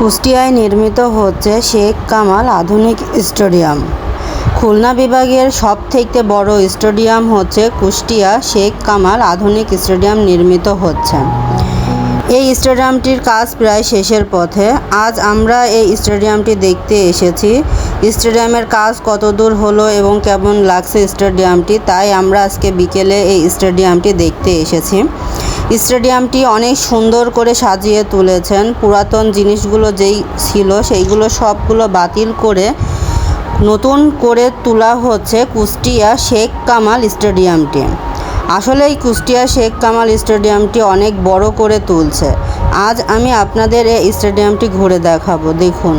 কুষ্টিয়ায় নির্মিত হচ্ছে শেখ কামাল আধুনিক স্টেডিয়াম। খুলনা বিভাগের সবথেকে বড় স্টেডিয়াম হচ্ছে কুষ্টিয়া। শেখ কামাল আধুনিক স্টেডিয়াম নির্মিত হচ্ছে। এই স্টেডিয়ামটির কাজ প্রায় শেষের পথে। আজ আমরা এই স্টেডিয়ামটি দেখতে এসেছি। স্টেডিয়ামের কাজ কত দূর হলো এবং কেমন লাগছে স্টেডিয়ামটি, তাই আমরা আজকে বিকেলে এই স্টেডিয়ামটি দেখতে এসেছি। স্টেডিয়ামটি অনেক সুন্দর করে সাজিয়ে তুলেছেন। পুরাতন জিনিসগুলো যেই ছিল, সেইগুলো সবগুলো বাতিল করে নতুন করে তোলা হচ্ছে কুষ্টিয়া শেখ কামাল স্টেডিয়ামটি। আসলে এই কুষ্টিয়া শেখ কামাল স্টেডিয়ামটি অনেক বড় করে তুলছে। আজ আমি আপনাদের এই স্টেডিয়ামটি ঘুরে দেখাবো। দেখুন।